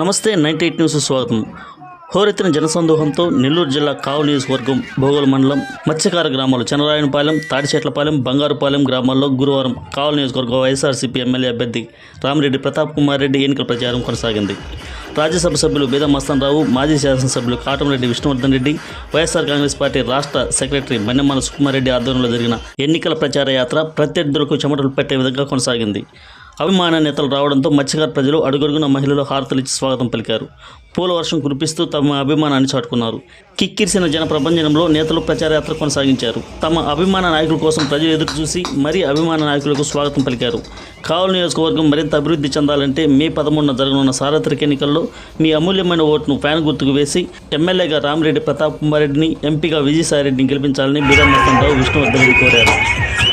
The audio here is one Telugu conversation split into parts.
నమస్తే నైన్టీ ఎయిట్ న్యూస్ స్వాగతం. హోరెత్తిన జనసందోహంతో నెల్లూరు జిల్లా కావు నియోజకవర్గం భోగోల మండలం మత్స్యకార గ్రామాలు చనరాయనపాలెం తాడిచెట్లపాలెం బంగారుపాలెం గ్రామాల్లో గురువారం కావలి నియోజకవర్గం వైఎస్ఆర్సీపీ ఎమ్మెల్యే అభ్యర్థి రామిరెడ్డి ప్రతాప్ కుమార్ రెడ్డి ఎన్నికల ప్రచారం కొనసాగింది. రాజ్యసభ సభ్యులు బేద రావు మాజీ శాసనసభ్యులు కాటంరెడ్డి విష్ణువర్ధన్ రెడ్డి వైఎస్ఆర్ కాంగ్రెస్ పార్టీ రాష్ట్ర సెక్రటరీ మన్నెమ్మల సుకుమార్ రెడ్డి ఆధ్వర్యంలో జరిగిన ఎన్నికల ప్రచార యాత్ర ప్రత్యర్థులకు చెమటలు పెట్టే విధంగా కొనసాగింది. అభిమాన నేతలు రావడంతో మత్స్యకార ప్రజలు అడుగడుగున మహిళలు హారతలిచ్చి స్వాగతం పలికారు. పూల వర్షం కురిపిస్తూ తమ అభిమానాన్ని చాటుకున్నారు. కిక్కిరిసిన జన ప్రపంచంలో నేతలు ప్రచారయాత్ర కొనసాగించారు. తమ అభిమాన నాయకుల కోసం ప్రజలు ఎదురు చూసి మరీ అభిమాన నాయకులకు స్వాగతం పలికారు. కావలి నియోజకవర్గం మరింత అభివృద్ధి చెందాలంటే మే పదమూడున జరగనున్న సార్వత్రిక ఎన్నికల్లో మీ అమూల్యమైన ఓటును ఫ్యాన్ గుర్తుకు వేసి ఎమ్మెల్యేగా రామిరెడ్డి ప్రతాప్ కుమార్ రెడ్డిని ఎంపీగా విజయసాయిరెడ్డిని గెలిపించాలని బీరమోహన్ విష్ణువర్ధన్ రెడ్డి కోరారు.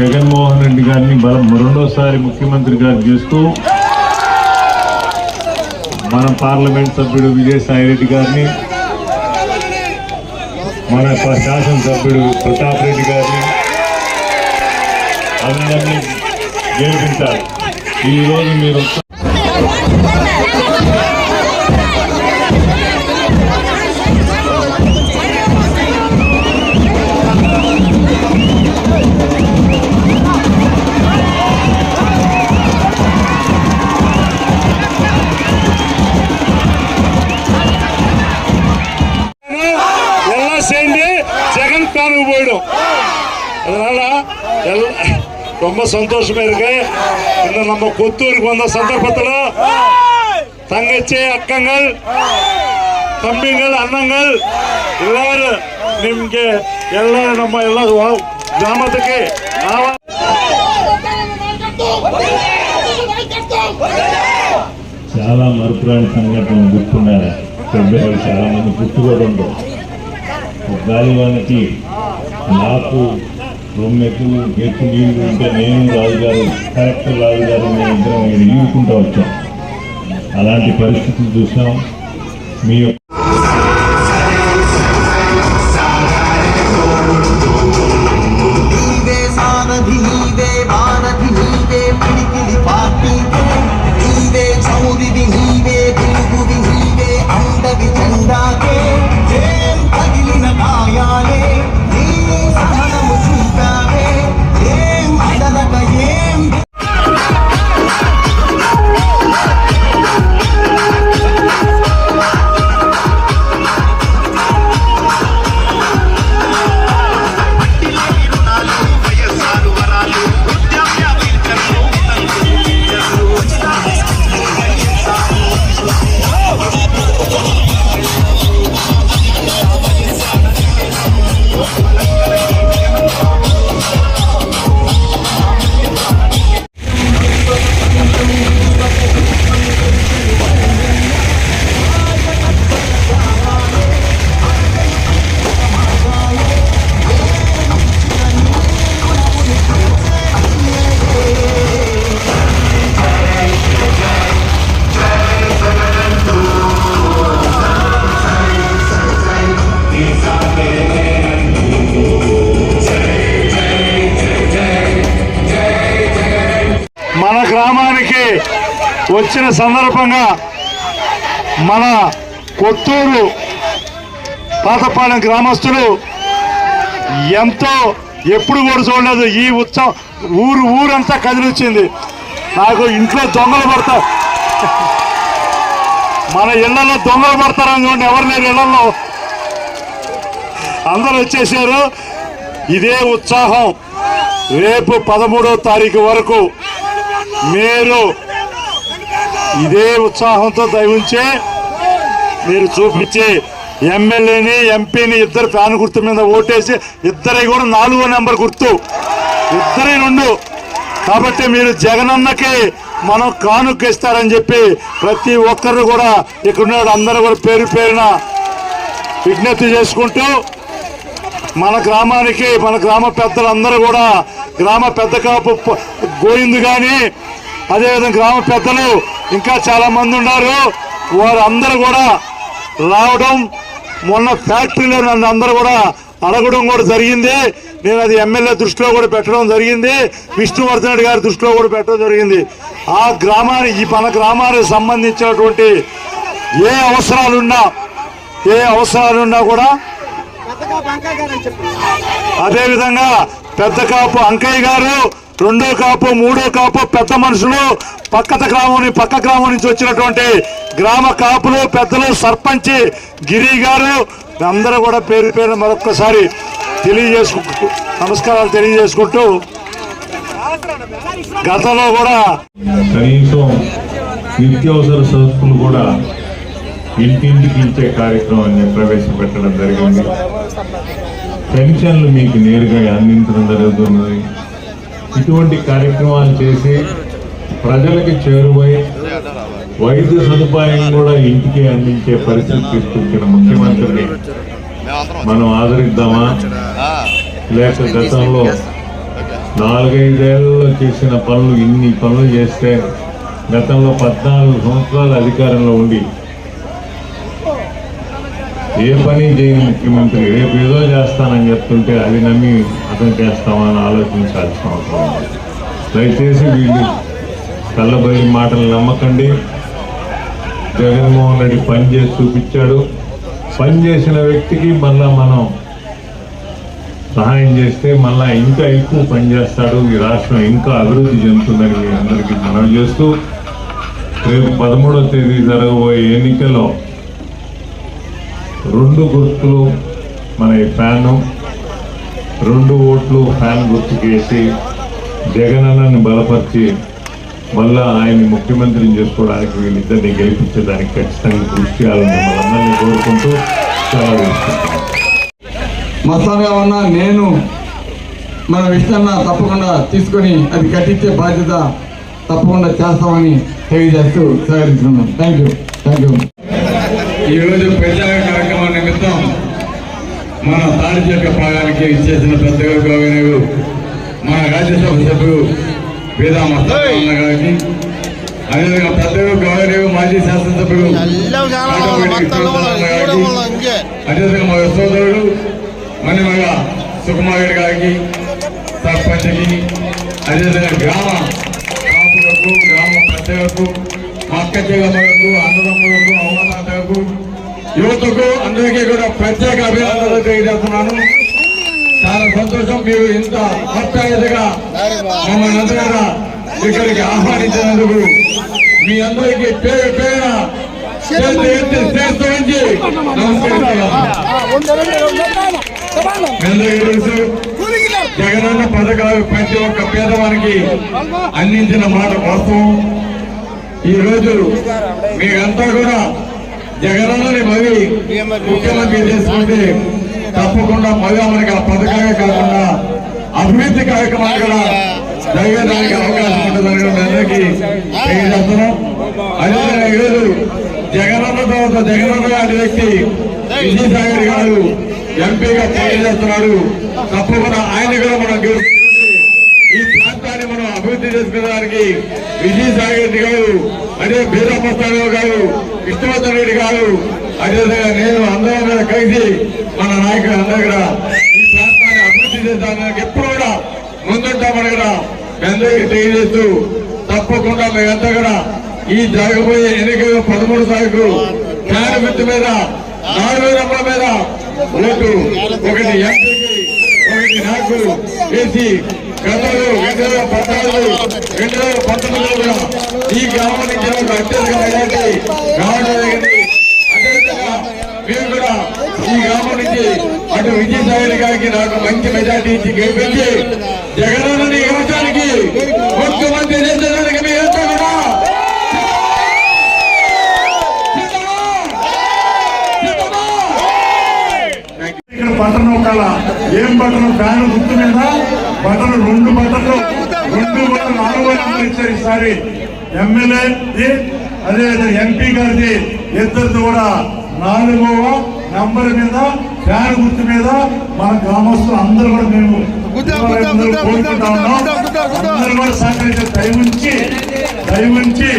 జగన్మోహన్ రెడ్డి గారిని బలం రెండోసారి ముఖ్యమంత్రి గారు చేస్తూ మన పార్లమెంట్ సభ్యుడు విజయసాయి రెడ్డి గారిని మన శాసనసభ్యుడు ప్రతాప్ రెడ్డి గారిని అందరినీ గెలిపించారు ఈ రోజు మీరు ரொம்ப சந்தோஷமா இருக்கு இந்த நம்ம கொத்தூருக்கு வந்த சந்தர்ப்பத்தில் தங்கச்சி அக்கங்கள் தம்பிங்கள் அண்ணங்கள் எல்லாரும் ನಿಮ್ಗೆ ಎಲ್ಲ ನಮ್ಮ ಎಲ್ಲ ವ- ಗ್ರಾಮದಕ್ಕೆ ಆವ- చాలా మరుపురాని సంఘటనలు గుర్తున్నాయి పెద్దవాళ్ళు చాలా మంది గుర్తుకోవడంతో గాలివానకి నాకు రొమ్మెకు ఎత్తు నీళ్ళు ఉంటే నేను రాజుగారు కరెక్టర్ రాజుగారు మేము ఇద్దరం ఈడుకుంటూ వచ్చాం. అలాంటి పరిస్థితులు చూసాం. మీ వచ్చిన సందర్భంగా మన కొత్తూరు పాతపాలెం గ్రామస్తులు ఎంతో ఎప్పుడు కూడా చూడలేదు. ఈ ఉత్సవం ఊరు ఊరంతా కదిలిచ్చింది. నాకు ఇంట్లో దొంగలు పడతారు మన ఇళ్ళలో దొంగలు పడతారని చూడండి. ఎవరు లేరు ఇళ్ళలో. అందరూ వచ్చేసారు. ఇదే ఉత్సాహం. రేపు పదమూడో తారీఖు వరకు మీరు ఇదే ఉత్సాహంతో దయవుంచే మీరు చూపించి ఎమ్మెల్యేని ఎంపీని ఇద్దరు ఫ్యాన్ గుర్తు మీద ఓటేసి ఇద్దరి కూడా నాలుగో నెంబర్ గుర్తు. ఇద్దరి రెండు. కాబట్టి మీరు జగనన్నకి మనం కానుక్కిస్తారని చెప్పి ప్రతి ఒక్కరు కూడా ఇక్కడ అందరూ కూడా పేరు పేరున విజ్ఞప్తి చేసుకుంటూ మన గ్రామానికి మన గ్రామ పెద్దలందరూ కూడా గ్రామ పెద్ద కాపు పోయింది కానీ అదేవిధంగా గ్రామ పెద్దలు ఇంకా చాలా మంది ఉన్నారు. వారందరూ కూడా రావడం మొన్న ఫ్యాక్టరీలో నన్ను అందరూ కూడా అడగడం కూడా జరిగింది. నేను అది ఎమ్మెల్యే దృష్టిలో కూడా పెట్టడం జరిగింది. విష్ణువర్ధన్ రెడ్డి గారి దృష్టిలో కూడా పెట్టడం జరిగింది. ఆ గ్రామానికి ఈ మన గ్రామానికి సంబంధించినటువంటి ఏ అవసరాలున్నా ఏ అవసరాలున్నా కూడా అదే విధంగా పెద్ద కాపు అంకయ్య గారు రెండో కాపు మూడో కాపు పెద్ద మనుషులు పక్కత గ్రామం పక్క గ్రామం నుంచి వచ్చినటువంటి గ్రామ కాపులు పెద్దలు సర్పంచ్ గిరి గారు అందరూ కూడా పేరు పేరు మరొక్కసారి తెలియజేసుకుంటూ నమస్కారాలు తెలియజేసుకుంటూ గతంలో కూడా కనీసం నిత్యావసర సరుకులు కూడా ఇంటింటికి ఇచ్చే కార్యక్రమాన్ని ప్రవేశపెట్టడం జరిగింది. పెన్షన్లు మీకు నేరుగా అందించడం జరుగుతున్నది. ఇటువంటి కార్యక్రమాలు చేసి ప్రజలకి చేరువై వైద్య సదుపాయం కూడా ఇంటికి అందించే పరిస్థితి తీసుకొచ్చిన ముఖ్యమంత్రిని మనం ఆదరిద్దామా? లేక గతంలో నాలుగైదేళ్ళలో చేసిన పనులు ఇన్ని పనులు చేస్తే గతంలో పద్నాలుగు సంవత్సరాలు అధికారంలో ఉండి ఏ పని చేయని ముఖ్యమంత్రి రేపు ఏదో చేస్తానని చెప్తుంటే అది నమ్మి అతను చేస్తామా అని ఆలోచించాల్సిన అవసరం ఉంది. దయచేసి వీళ్ళు కళ్ళబడి మాటలు నమ్మకండి. జగన్మోహన్ రెడ్డి పని చేసి చూపించాడు. పని చేసిన వ్యక్తికి మళ్ళా మనం సహాయం చేస్తే మళ్ళా ఇంకా ఎక్కువ పని చేస్తాడు. ఈ రాష్ట్రం ఇంకా అభివృద్ధి చెందుతుందని మీ అందరికీ మనం చేస్తూ రేపు పదమూడవ తేదీ జరగబోయే ఎన్నికల్లో రెండు గుర్తులు మన ఈ ఫ్యాను. రెండు ఓట్లు ఫ్యాన్ గుర్తుకేసి జగనన్నని బలపరిచి మళ్ళా ఆయన్ని ముఖ్యమంత్రిని చేసుకోవడానికి వీళ్ళిద్దరిని గెలిపించడానికి ఖచ్చితంగా కృషి చేయాలని మిమ్మల్ని కోరుకుంటూ సెలవు తీసుకుంటాను మస్తాన్గా ఉన్న నేను మన విషయాన్న తప్పకుండా తీసుకొని అది కట్టించే బాధ్యత తప్పకుండా చేస్తామని తెలియజేస్తూ సహకరిస్తున్నాం థ్యాంక్ యూ థ్యాంక్ యూ ఈరోజు ప్రచార కార్యక్రమం నిమిత్తం మన తాడి చెక్క భాగానికి ఇచ్చేసిన పెద్దగా గౌరవనీయులు మన రాజ్యసభ సభ్యులు వేదా మస్తాన్న గారికి అదేవిధంగా పెద్దగా గౌరవనీయులు మాజీ శాసనసభ్యులు గారికి అదేవిధంగా మా సోదరుడు మణిమగ సుకుమార్ రెడ్డి గారికి సర్పంచ్కి అదేవిధంగా గ్రామ కాపులకు గ్రామ పెద్దలకు మా అన్నదమ్ములకు అవమానాలకు యువతకు అందరికీ కూడా ప్రత్యేక అభినందనలు తెలియజేస్తున్నాను. చాలా సంతోషం మీరు ఇంత ఆప్యాయతగా మమ్మల్ని అందరూ ఇక్కడికి ఆహ్వానించినందుకు మీ అందరికీ పేరు పేరున చేతులు నమస్కరిస్తున్నాను. జగనన్న పథకాలు ప్రతి ఒక్క పేదవానికి అందించిన మాట వాస్తవం. ఈరోజు మీరంతా కూడా జగనన్నని మవి ముఖ్యమంత్రి చేసుకుంటే తప్పకుండా మళ్ళీ మనకి ఆ పథకాలే కాకుండా అభివృద్ధి కార్యక్రమాలు కూడా జరిగేదానికి అవకాశం ఉంటుందని అందరికీ తెలియజేస్తున్నాం. అదేవిధంగా ఈరోజు జగనన్న తర్వాత జగనన్న గారి వ్యక్తి విజయసాగర్ గారు ఎంపీగా పోటీ చేస్తున్నాడు. తప్పకుండా ఆయన కూడా మనం గెలుచుకుంటే ఈ ప్రాంతాన్ని మనం అభివృద్ధి చేసుకోవడానికి విజయసాగర్ గారు అదే బీరప్పస్థానరావు గారు విష్ణువర్ధన్ రెడ్డి గారు అదేవిధంగా నేను అందరం మీద కలిసి మన నాయకులు అందరూ కూడా ఈ ప్రాంతాన్ని అభివృద్ధి చేసడానికి ఎప్పుడు కూడా ముందుంటామని కూడా మీ అందరికీ తెలియజేస్తూ తప్పకుండా మేమంతా కూడా ఈ జరగబోయే ఎన్నికల పదమూడు తారీఖు ఫ్యాన్ గుర్తు మీద నాలుగు నెంబర్ మీద ఓటు. ఒకటి ఎంపీకి ఒకటి నాకు వేసి గతంలో రెండు వేల పద్నాలుగు రెండు వేల పంతొమ్మిదిలో ఈ గ్రామానికి నుంచి అత్యధిక మెజార్టీ రావడం జరిగింది. అదేవిధంగా మీరు కూడా ఈ గ్రామం నుంచి అటు విజయసాయి గారికి నాకు మంచి మెజార్టీ ఇచ్చి గెలిపించి జగనన్న ఈ రాష్ట్రానికి ముఖ్యమంత్రి చేసేదానికి మీ అంతా కూడా ఏం బటన్? ఫ్యాన్ గుర్తు మీద? బటన్ రెండు బటన్లు. రెండు బటన్ నాలుగు బటన్లు ఇచ్చారు ఈసారి. ఎమ్మెల్యే అదే ఎంపీ గారిది ఇద్దరిది కూడా నాలుగవ నంబర్ మీద ఫ్యాన్ గుర్తు మీద మన గ్రామస్తులు అందరూ కూడా మేము కోరుకుంటా ఉన్నాం. అందరూ కూడా సహకరించే దయ ఉంచి దయ ఉంచి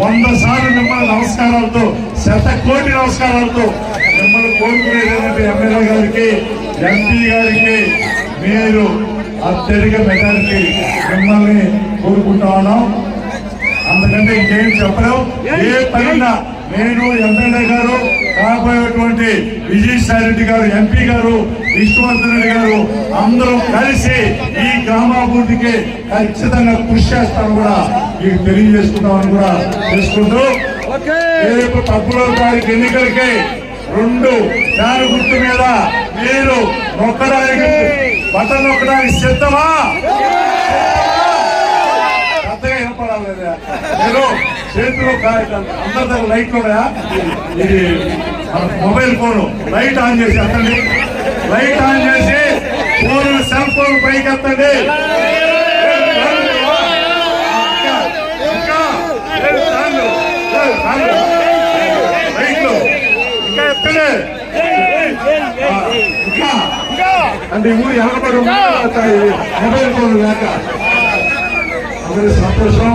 వంద సార్లు మిమ్మల్ని నమస్కారాలతో శత కోటి నమస్కారాలతో మిమ్మల్ని కోరుకునేది ఎమ్మెల్యే గారికి? ఎంపీ గారికి మీరు అత్యధిక మెజారిటీ మిమ్మల్ని కోరుకుంటా ఉన్నాం. అందుకంటే ఇంకేం చెప్పలేం. ఏ పైన నేను ఎమ్మెల్యే గారు కాబోయేటువంటి విజయసాయి రెడ్డి గారు ఎంపీ గారు విష్ణువర్ధన్ రెడ్డి గారు అందరూ కలిసి ఈ గ్రామాభివృద్ధికి ఖచ్చితంగా కృషి చేస్తాను కూడా మీకు తెలియజేసుకుంటామని కూడా చేసుకుంటూ రేపు పదమూడవ తారీఖు ఎన్నికలకి రెండు చారు గుర్తు మీద మీరు నొక్కడానికి బటన్ నొక్కడానికి సిద్ధమా? పెద్దగా వినపడాలి లేదా? నేను చేతిలో కాయ- అందరి దగ్గర లైట్ కూడా ఇది మొబైల్ ఫోన్. లైట్ ఆన్ చేసి ఎత్తండి. లైట్ ఆన్ చేసి ఫోన్ సెల్ ఫోన్ పైకి ఎత్తండి ఇంకా, ఇంకా, ఏడు సార్లు, ఏడు సార్లు. లైట్లు, ఇంకా ఎత్తండి ఆ, ఇంకా అంటే ఈ ఊరు వెనకబడి ఉంది మొబైల్ ఫోన్ లేక. అందరి సంతోషం.